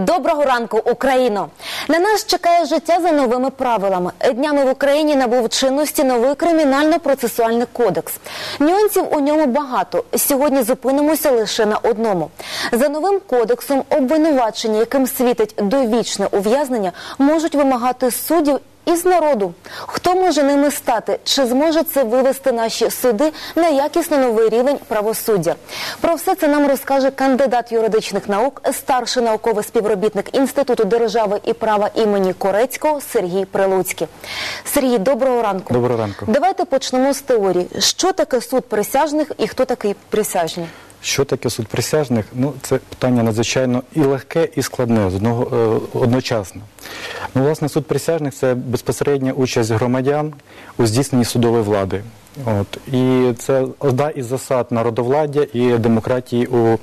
Доброго ранку, Україно! На нас чекає життя за новими правилами. Днями в Україні набув чинності новий кримінально-процесуальний кодекс. Нюансів у ньому багато. Сьогодні зупинимося лише на одному. За новим кодексом обвинувачення, яким світить довічне ув'язнення, можуть вимагати суддів із народу. Хто може ними стати? Чи зможе це вивести наші суди на якісно новий рівень правосуддя? Про все це нам розкаже кандидат юридичних наук, старший науковий співробітник Інституту держави і права імені Корецького Сергій Прилуцький. Сергій, доброго ранку. Доброго ранку. Давайте почнемо з теорії. Що таке суд присяжних і хто такий присяжні? Що таке суд присяжних? Ну, це питання надзвичайно і легке, і складне з одного е, одночасно. Ну, власне, суд присяжних це безпосередня участь громадян у здійсненні судової влади. От і це одна із засад народовладдя і демократії у,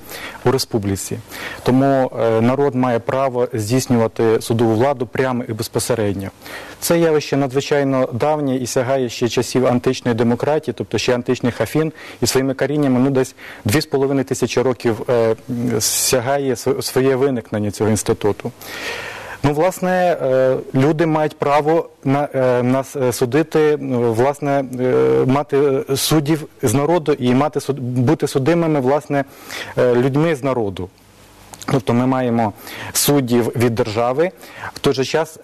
у республіці. Тому е, народ має право здійснювати судову владу прямо і безпосередньо. Це явище надзвичайно давнє і сягає ще часів античної демократії, тобто ще античних афін, і своїми коріннями ну десь 2,5 тисячі років е, сягає своє виникнення цього інституту. Ну, власне, е, люди мають право на е, нас е, судити, власне, мати суддів з народу і мати бути судимими власне людьми з народу. Тобто ми маємо суддів від держави в той же час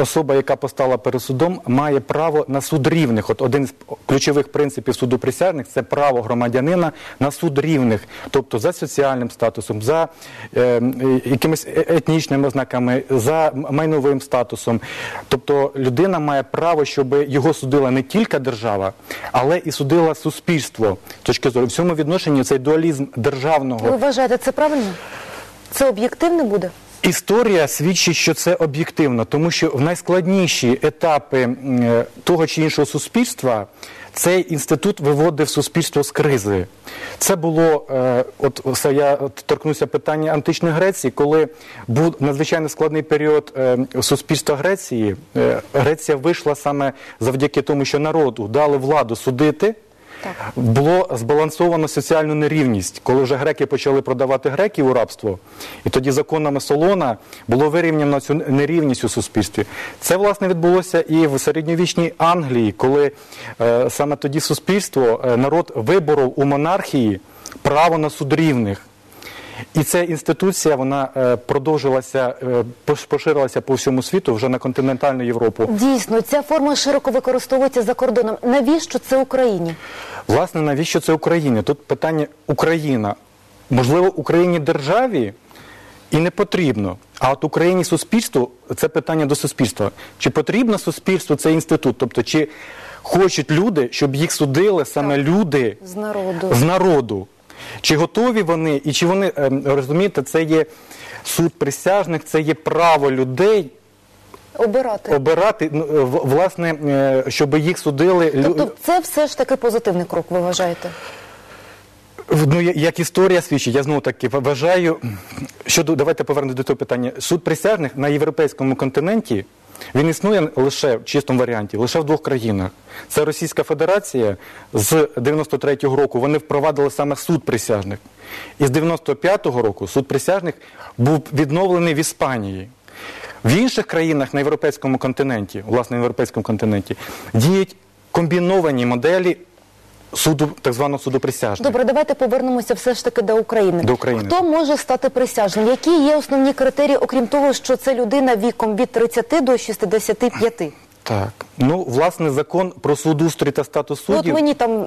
особа, яка постала перед судом, має право на суд рівних. От один з ключових принципів суду присяжних це право громадянина на суд рівних, тобто за соціальним статусом, за е, якимись е, етнічними ознаками, за майновим статусом. Тобто людина має право, щоб його судила не тільки держава, але і судила суспільство. Точки зору в цьому відношенні цей дуалізм державного. Ви вважаєте це правильно? Це об'єктивно буде? Історія свідчить, що це об'єктивно, тому що в найскладніші етапи того чи іншого суспільства цей інститут виводив суспільство з кризи. Це було, е, от я торкнуся питання античної Греції, коли був надзвичайно складний період е, суспільства Греції. Е, Греція вийшла саме завдяки тому, що народу дали владу судити. Було збалансовано соціальну нерівність, коли вже греки почали продавати греків у рабство, і тоді законами Солона було вирівняно цю нерівність у суспільстві. Це власне відбулося і в середньовічній Англії, коли е, саме тоді суспільство, е, народ виборов у монархії право на суд рівних. І ця інституція вона е, продовжилася, е, поширилася по всьому світу вже на континентальну Європу. Дійсно, ця форма широко використовується за кордоном. Навіщо це Україні? Власне, навіщо це Україні? Тут питання Україна. Можливо, Україні державі і не потрібно. А от Україні суспільству це питання до суспільства. Чи потрібно суспільству цей інститут? Тобто, чи хочуть люди, щоб їх судили саме так. люди з народу? з народу? Чи готові вони, і чи вони ем, розумієте, це є суд присяжних, це є право людей. Обирати, обирати ну, власне, е, щоб їх судили. Тобто це все ж таки позитивний крок, ви вважаєте? Ну, як історія свідчить, я знову таки вважаю, що давайте повернемо до того питання. Суд присяжних на європейському континенті він існує лише в чистому варіанті, лише в двох країнах. Це Російська Федерація з 93-го року вони впровадили саме суд присяжних. І з 95-го року суд присяжних був відновлений в Іспанії. В інших країнах на європейському континенті, власне, на європейському континенті, діють комбіновані моделі суду, так званого суду присяжних. Добре, давайте повернемося все ж таки до України. До України. Хто може стати присяжним? Які є основні критерії, окрім того, що це людина віком від 30 до 65? Так, ну власне закон про судоустрій та статус суддів... Ну, от мені там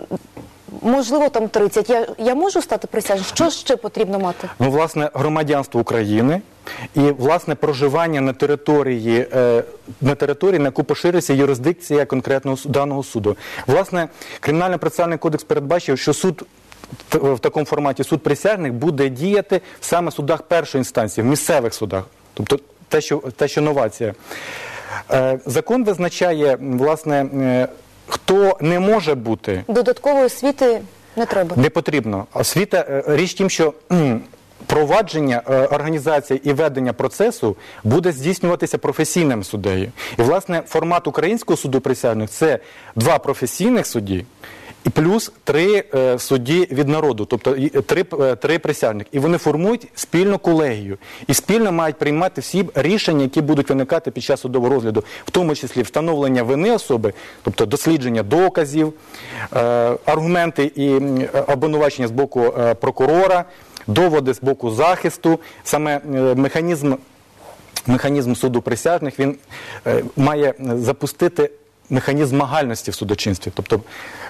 можливо там 30. Я я можу стати присяжним? Що ще потрібно мати? Ну, власне, громадянство України і власне проживання на території, е, на території, на яку поширюється юрисдикція конкретного даного суду. Власне, кримінально процесуальний кодекс передбачив, що суд. В такому форматі суд присяжних буде діяти саме в судах першої інстанції, в місцевих судах, тобто те, що те, що новація. Е, закон визначає, власне, е, хто не може бути додаткової освіти не треба. Не потрібно. Освіта е, річ тим, що провадження організації і ведення процесу буде здійснюватися професійним суддею. І власне формат українського суду присяжних це два професійних судді І плюс три е, судді від народу, тобто і- три, е, три присяжних. І вони формують спільну колегію. І спільно мають приймати всі рішення, які будуть виникати під час судового розгляду, в тому числі встановлення вини особи, тобто дослідження доказів, е, аргументи і обвинувачення з боку е, прокурора, доводи з боку захисту, саме е, механізм механізм суду присяжних він е, має запустити механізм магальності в судочинстві. Тобто,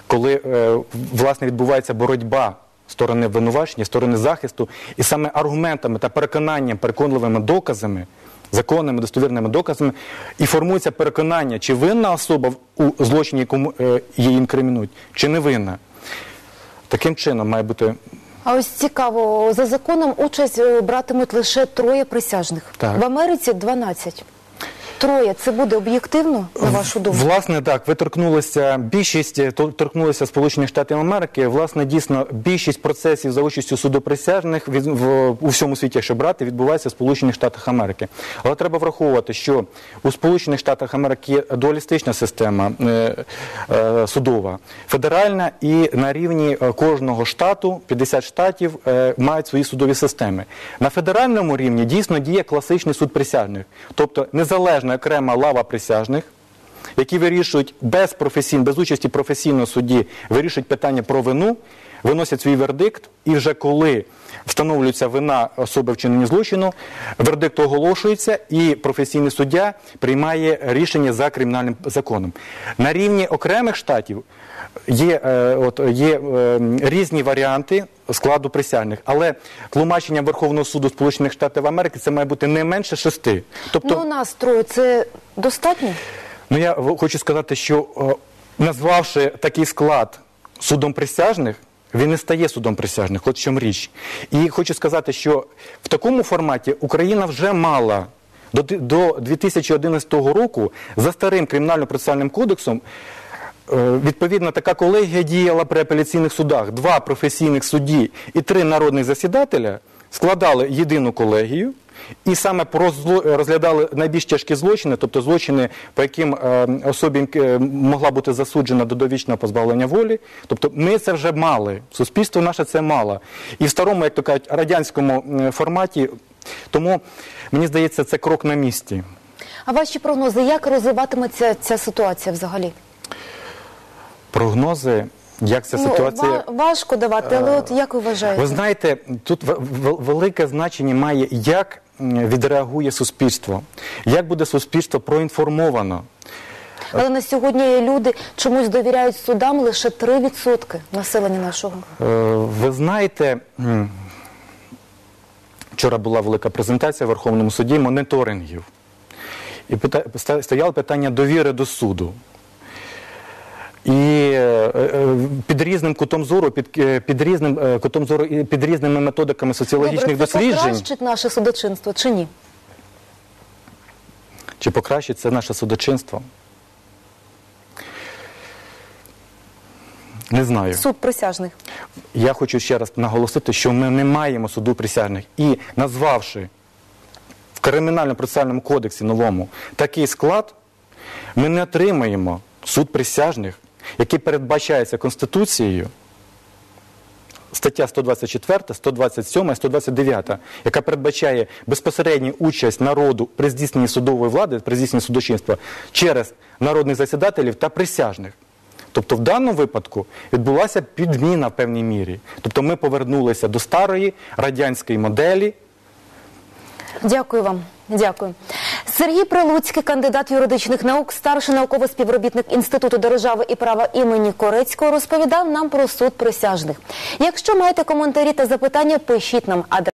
коли е, власне відбувається боротьба сторони обвинувачення, сторони захисту, і саме аргументами та переконанням, переконливими доказами. Законними достовірними доказами і формується переконання, чи винна особа у злочині, якому е, її інкримінують, чи не винна. Таким чином має бути А ось цікаво, за законом участь е, братимуть лише троє присяжних. Так. В Америці 12. Троє. Це буде об'єктивно, на вашу думку? Власне, так, ви торкнулися більшість е, торкнулися Сполучених Штатів Америки. Власне, дійсно, більшість процесів за участю судоприсяжних від, в, у всьому світі, якщо брати, відбувається в Сполучених Штатах Америки. Але треба враховувати, що у Сполучених Штатах Америки є дуалістична система е, е, судова, федеральна і на рівні е, кожного штату, 50 штатів, е, мають свої судові системи. На федеральному рівні дійсно діє класичний суд присяжних, тобто незалежна окрема лава присяжних які вирішують без професійн, без участі професійного судді, вирішують питання про вину, виносять свій вердикт, і вже коли встановлюється вина особи вчинення злочину, вердикт оголошується, і професійний суддя приймає рішення за кримінальним законом. На рівні окремих штатів є, е, от, є е, різні варіанти складу присяжних, але тлумачення Верховного суду Сполучених Штатів Америки це має бути не менше шести. Тобто, Ну, у нас троє. Це достатньо? Ну я хочу сказати, що е, назвавши такий склад судом присяжних, він не стає судом присяжних, от в чому річ. І хочу сказати, що в такому форматі Україна вже мала до 2011 року за старим кримінально-процесуальним кодексом. Е, Відповідно, така колегія діяла при апеляційних судах. Два професійних судді і три народних засідателя складали єдину колегію, і саме розглядали найбільш тяжкі злочини, тобто злочини, по яким е, особі е, могла бути засуджена до довічного позбавлення волі. Тобто ми це вже мали. Суспільство наше це мало. І в старому, як то кажуть, радянському форматі. Тому мені здається, це крок на місці. А ваші прогнози, як розвиватиметься ця ситуація взагалі? Прогнози, як ця ситуація. Ну, важко давати, але от як ви вважаєте? Ви знаєте, тут велике значення має, як відреагує суспільство, як буде суспільство проінформовано. Але на сьогодні люди чомусь довіряють судам лише 3% населення нашого. Е, Ви знаєте, вчора була велика презентація в Верховному суді моніторингів. І стояло питання довіри до суду. І е, е, під різним кутом зору, під, е, під різним кутом зору і під різними методиками соціологічних Добре, це досліджень. покращить наше судочинство чи ні? Чи покращить це наше судочинство? Не знаю. Суд присяжних. Я хочу ще раз наголосити, що ми не маємо суду присяжних. І назвавши в кримінально-процесуальному кодексі новому такий склад, ми не отримаємо суд присяжних, який передбачається Конституцією. Стаття 124, 127, 129, яка передбачає безпосередню участь народу при здійсненні судової влади, при здійсненні судочинства через народних засідателів та присяжних. Тобто в даному випадку відбулася підміна в певній мірі. Тобто ми повернулися до старої радянської моделі. Дякую вам. Дякую. Сергій Прилуцький, кандидат юридичних наук, старший науковий співробітник Інституту держави і права імені Корецького, розповідав нам про суд присяжних. Якщо маєте коментарі та запитання, пишіть нам адресу.